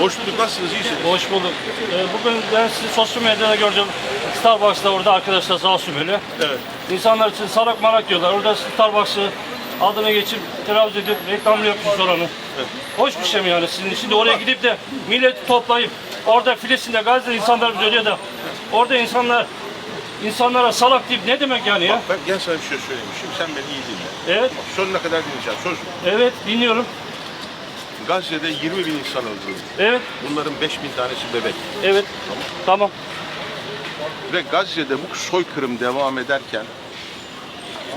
Hoş bulduk. Nasılsınız? İyisiniz? Hoş bulduk. Ee, bugün ben sizi sosyal medyada gördüm. Starbucks'ta orada arkadaşlar sağ olsun böyle. Evet. İnsanlar için sarak marak diyorlar. Orada Starbucks'ı adını geçip telaffuz edip reklamını yapmış oranı. Hoş bir şey mi yani sizin için oraya gidip de milleti toplayıp orada Filistin'de Gazze'de insanlar ölüyor da orada insanlar insanlara salak deyip ne demek yani ya? Ben gel sana bir şey söyleyeyim. Şimdi sen beni iyi dinle. Evet, Bak, sonuna kadar dinleyeceğim. Söz evet dinliyorum. Gazze'de 20 bin insan öldürüldü. Evet, Bunların 5 bin tanesi bebek. evet. Tamam. Ve Gazze'de bu soykırım devam ederken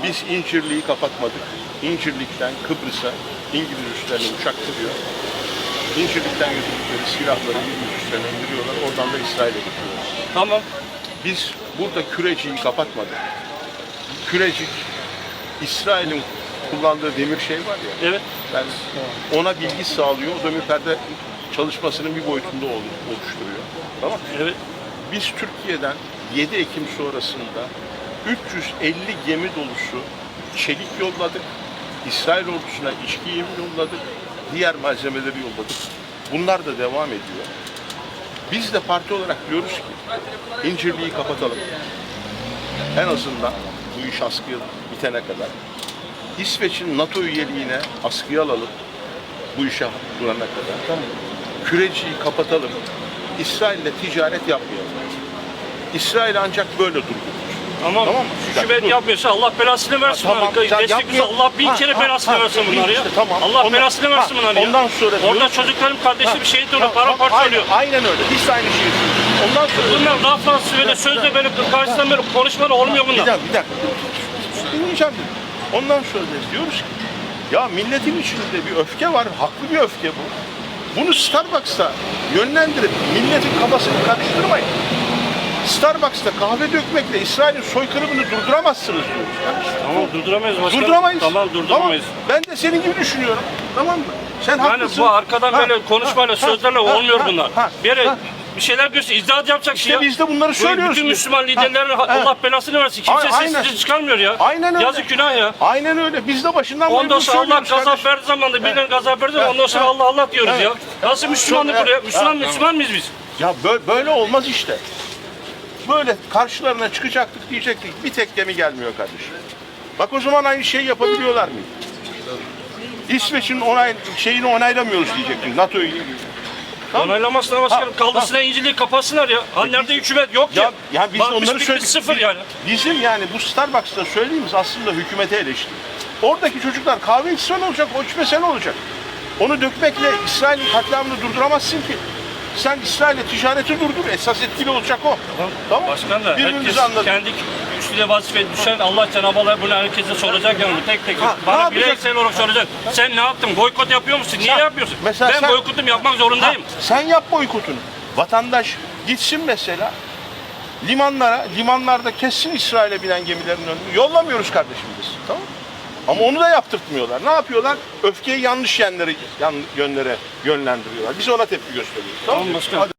biz İncirli'yi kapatmadık. İncirlik'ten Kıbrıs'a İngiliz üslerine uçak gidiyor. İncirlik'ten götürdükleri silahları İngiliz üslerine indiriyorlar. Oradan da İsrail'e götürüyorlar. Tamam. Biz burada Küreci'yi kapatmadık. Kürecik, İsrail'in kullandığı demir şey var ya. Evet. Yani ona bilgi sağlıyor. O demir perde çalışmasının bir boyutunda ol- oluşturuyor. Tamam mı? Evet. Biz Türkiye'den 7 Ekim sonrasında 350 gemi dolusu çelik yolladık. İsrail ordusuna içki yemi yolladık. Diğer malzemeleri yolladık. Bunlar da devam ediyor. Biz de parti olarak diyoruz ki İncirli'yi kapatalım. En azından bu iş askıya bitene kadar. İsveç'in NATO üyeliğine askıya alalım. Bu işe durana kadar. Küreciyi kapatalım. İsrail'le ticaret yapmayalım. İsrail ancak böyle durdurur. Tamam. Tamam mı? Hükümet Dur. yapmıyorsa Allah belasını versin Tamam, bunları. sen Destek yapmıyor- Allah bin Ha, kere ha, belasını ha, versin bunları ya. işte, tamam. Allah Ondan- belasını versin ha, bunları ya. ondan sonra Orada diyoruz- çocukların kardeşi bir şehit oluyor, Tamam, paramparça oluyor. aynen, öyle. Biz aynı şeyi söylüyoruz. Ondan sonra Bunlar lafla söyle sözle böyle karşıdan böyle konuşmalar olmuyor Bir bunlar. dakika, bir dakika. Dinleyeceğim. Ondan da diyoruz ki, ya milletin içinde bir öfke var, haklı bir öfke bu. Bunu Starbucks'ta yönlendirip milletin kafasını karıştırmayın. Starbucks'ta kahve dökmekle İsrail'in soykırımını durduramazsınız diyoruz. kardeşim. Tamam durduramayız başkanım. Durduramayız. Tamam durduramayız. Tamam. Ben de senin gibi düşünüyorum. Tamam mı? Sen Yani haklısın. bu arkadan Ha, böyle konuşmayla, ha, sözlerle ha, olmuyor ha, bunlar. ha, Bir ha. Bir şeyler göster, izahat yapacak İşte şey ya. biz de bunları Bu söylüyoruz. Bütün ki. Müslüman liderlerin Ha. Allah belasını versin. Kimse aynen. sessiz çıkarmıyor ya. Aynen öyle. Yazık günah ya. Aynen öyle. Biz de başından beri Ondan sonra Allah gazap verdiği zaman da birden gazap verdi ondan sonra. Allah Allah diyoruz ya. Nasıl Müslümanlık buraya? Müslüman Müslüman mıyız biz? Ya böyle, böyle olmaz işte. Böyle karşılarına çıkacaktık diyecektik. Bir tek gemi gelmiyor kardeşim. Bak o zaman aynı şeyi yapabiliyorlar mı? İsveç'in onay, şeyini onaylamıyoruz diyecektin. NATO'yu. Tamam. Onaylamasına başkanım Ha, kaldırsınlar İncil'i kapatsınlar ya. Hani nerede hükümet yok Ya, ya. ya biz Bakmış onları söyledik. sıfır yani. Bizim yani bu Starbucks'ta söylediğimiz aslında hükümete eleştiri. Oradaki çocuklar kahve içse ne olacak, o içmese ne olacak? Onu dökmekle İsrail'in katliamını durduramazsın ki. Sen İsrail'le ticareti durdur, esas etkili olacak o. Tamam. Başkan da herkes anladık. kendi üstüne vazife düşen Allah Cenab-ı Allah bunu herkese soracak yani tek tek. Ha, ne Bana yapacak? bireysel olarak soracak. Sen ne yaptın? Boykot yapıyor musun? Niye Sen- yapıyorsun? mesela ben sen- boykotum yapmak zorundayım. Ha, sen yap boykotunu. Vatandaş gitsin mesela limanlara, limanlarda kessin İsrail'e binen gemilerin önünü. Yollamıyoruz kardeşim biz. Tamam mı? Ama onu da yaptırtmıyorlar. Ne yapıyorlar? Öfkeyi yanlış yönlere, yan, yönlere yönlendiriyorlar. Biz ona tepki gösteriyoruz. Tamam, Tamam mı? başkanım. Hadi.